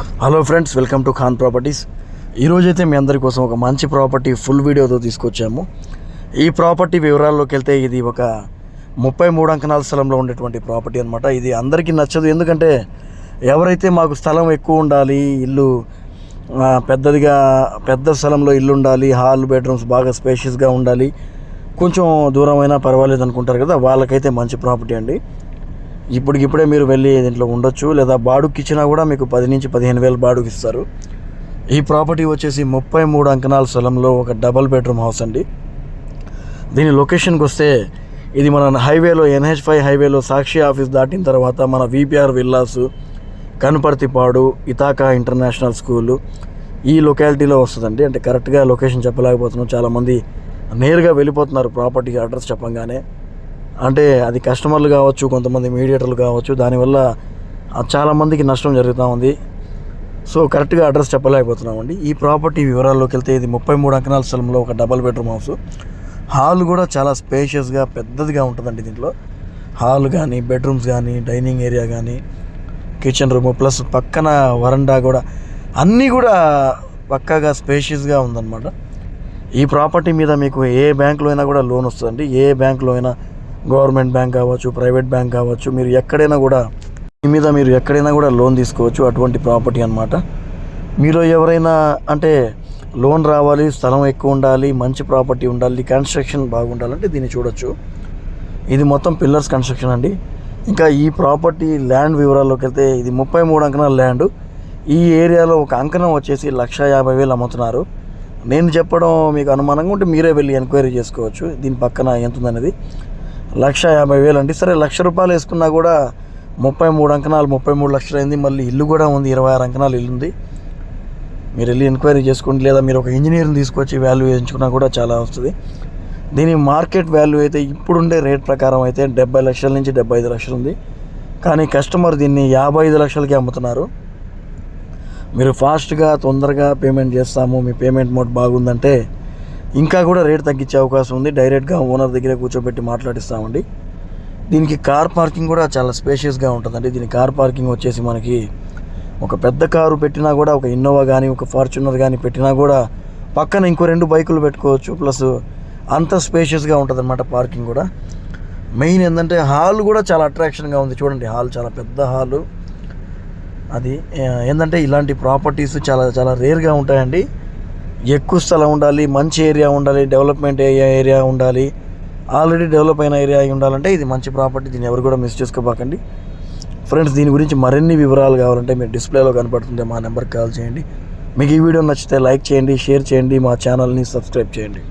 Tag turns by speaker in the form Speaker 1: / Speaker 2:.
Speaker 1: Hello friends welcome to Khan properties ఈరోజైతే మీ అందరి కోసం ఒక మంచి ప్రాపర్టీ ఫుల్ వీడియోతో తీసుకొచ్చాము. ఈ ప్రాపర్టీ వివరాల్లోకి వెళ్తే ఇది ఒక ముప్పై మూడు అంకణాల స్థలంలో ఉండేటువంటి ప్రాపర్టీ అనమాట ఇది అందరికీ నచ్చదు. ఎందుకంటే ఎవరైతే మాకు స్థలం ఎక్కువ ఉండాలి ఇల్లు పెద్దదిగా పెద్ద స్థలంలో ఇల్లు ఉండాలి హాల్ బెడ్రూమ్స్ బాగా స్పేషియస్గా ఉండాలి కొంచెం దూరమైనా పర్వాలేదు అనుకుంటారు కదా వాళ్ళకైతే మంచి ప్రాపర్టీ అండి. ఇప్పటికిప్పుడే మీరు వెళ్ళి దీంట్లో ఉండొచ్చు. లేదా బాడుకి ఇచ్చినా కూడా మీకు పది నుంచి పదిహేను వేలు బాడుకి ఇస్తారు. ఈ ప్రాపర్టీ వచ్చేసి ముప్పై మూడు అంకణాల స్థలంలో ఒక డబల్ బెడ్రూమ్ హౌస్ అండి. దీని లొకేషన్కి వస్తే ఇది మన హైవేలో ఎన్హెచ్ ఫైవ్ హైవేలో సాక్షి ఆఫీస్ దాటిన తర్వాత మన VPR villas Kanuparthipadu Ithaca international school ఈ లొకాలిటీలో వస్తుందండి. అంటే కరెక్ట్గా లొకేషన్ చెప్పలేకపోతున్నాం. చాలామంది నేరుగా వెళ్ళిపోతున్నారు ప్రాపర్టీ అడ్రస్ చెప్పంగానే. అంటే అది కస్టమర్లు కావచ్చు కొంతమంది మీడియేటర్లు కావచ్చు దానివల్ల చాలామందికి నష్టం జరుగుతూ ఉంది. సో కరెక్ట్గా అడ్రస్ చెప్పలేకపోతున్నామండి. ఈ ప్రాపర్టీ వివరాల్లోకి వెళ్తే ఇది ముప్పై మూడు అంకణాల స్థలంలో ఒక డబల్ బెడ్రూమ్ హౌస్. హాల్ కూడా చాలా స్పేషియస్గా పెద్దదిగా ఉంటుందండి దీంట్లో. హాల్ కానీ బెడ్రూమ్స్ కానీ డైనింగ్ ఏరియా కానీ కిచెన్ రూమ్ ప్లస్ పక్కన వరండా కూడా అన్నీ కూడా పక్కాగా స్పేషియస్గా ఉందన్నమాట. ఈ ప్రాపర్టీ మీద మీకు ఏ బ్యాంకులో అయినా కూడా లోన్ వస్తుందండి. ఏ బ్యాంకులో అయినా గవర్నమెంట్ బ్యాంక్ కావచ్చు ప్రైవేట్ బ్యాంక్ కావచ్చు మీరు ఎక్కడైనా కూడా మీ మీద మీరు ఎక్కడైనా కూడా లోన్ తీసుకోవచ్చు అటువంటి ప్రాపర్టీ అన్నమాట. మీలో ఎవరైనా అంటే లోన్ రావాలి స్థలం ఎక్కువ ఉండాలి మంచి ప్రాపర్టీ ఉండాలి కన్స్ట్రక్షన్ బాగుండాలంటే దీన్ని చూడొచ్చు. ఇది మొత్తం పిల్లర్స్ కన్స్ట్రక్షన్ అండి. ఇంకా ఈ ప్రాపర్టీ ల్యాండ్ వివరాల్లోకి వెళ్తే ఇది ముప్పై మూడు అంకణాల ల్యాండ్. ఈ ఏరియాలో ఒక అంకణం వచ్చేసి లక్ష యాభై వేలు అమ్ముతున్నారు. నేను చెప్పడం మీకు అనుమానంగా ఉంటే మీరే వెళ్ళి ఎంక్వైరీ చేసుకోవచ్చు. దీని పక్కన ఎంత ఉందనేది లక్ష యాభై వేలు అండి. సరే లక్ష రూపాయలు వేసుకున్నా కూడా ముప్పై మూడు అంకణాలు ముప్పై మూడు లక్షలు అయింది. మళ్ళీ ఇల్లు కూడా ఉంది ఇరవై ఆరు అంకణాలు ఇల్లు ఉంది మీరు వెళ్ళి ఎంక్వైరీ చేసుకోండి లేదా మీరు ఒక ఇంజనీర్ని తీసుకొచ్చి వాల్యూ వేయించుకున్నా కూడా చాలా వస్తుంది. దీని మార్కెట్ వాల్యూ అయితే ఇప్పుడుండే రేట్ ప్రకారం అయితే డెబ్బై లక్షల నుంచి డెబ్బై ఐదు లక్షలు ఉంది. కానీ కస్టమర్ దీన్ని యాభై ఐదు లక్షలకి అమ్ముతున్నారు. మీరు ఫాస్ట్గా తొందరగా పేమెంట్ చేస్తాము మీ పేమెంట్ మోడ్ బాగుందంటే ఇంకా కూడా రేట్ తగ్గించే అవకాశం ఉంది. డైరెక్ట్గా ఓనర్ దగ్గర కూర్చోబెట్టి మాట్లాడిస్తామండి. దీనికి కార్ పార్కింగ్ కూడా చాలా స్పేషియస్గా ఉంటుందండి. దీని కార్ పార్కింగ్ వచ్చేసి మనకి ఒక పెద్ద కారు పెట్టినా కూడా ఒక ఇన్నోవా కానీ ఒక ఫార్చునర్ కానీ పెట్టినా కూడా పక్కన ఇంకో రెండు బైకులు పెట్టుకోవచ్చు. ప్లస్ అంత స్పేషియస్గా ఉంటుంది అనమాట పార్కింగ్ కూడా. మెయిన్ ఏంటంటే హాల్ కూడా చాలా అట్రాక్షన్గా ఉంది. చూడండి హాల్ చాలా పెద్ద హాలు. అది ఏంటంటే ఇలాంటి ప్రాపర్టీస్ చాలా చాలా రేర్గా ఉంటాయండి. ఎక్కువ స్థలం ఉండాలి మంచి ఏరియా ఉండాలి డెవలప్మెంట్ ఏరియా ఏరియా ఉండాలి ఆల్రెడీ డెవలప్ అయిన ఏరియా అయి ఉండాలంటే ఇది మంచి ప్రాపర్టీ దీన్ని ఎవరు కూడా మిస్ చేసుకోబాకండి. ఫ్రెండ్స్ దీని గురించి మరిన్ని వివరాలు కావాలంటే మీరు డిస్ప్లేలో కనపడుతుంటే మా నెంబర్కి కాల్ చేయండి. మీకు ఈ వీడియో నచ్చితే లైక్ చేయండి షేర్ చేయండి మా ఛానల్ని సబ్స్క్రైబ్ చేయండి.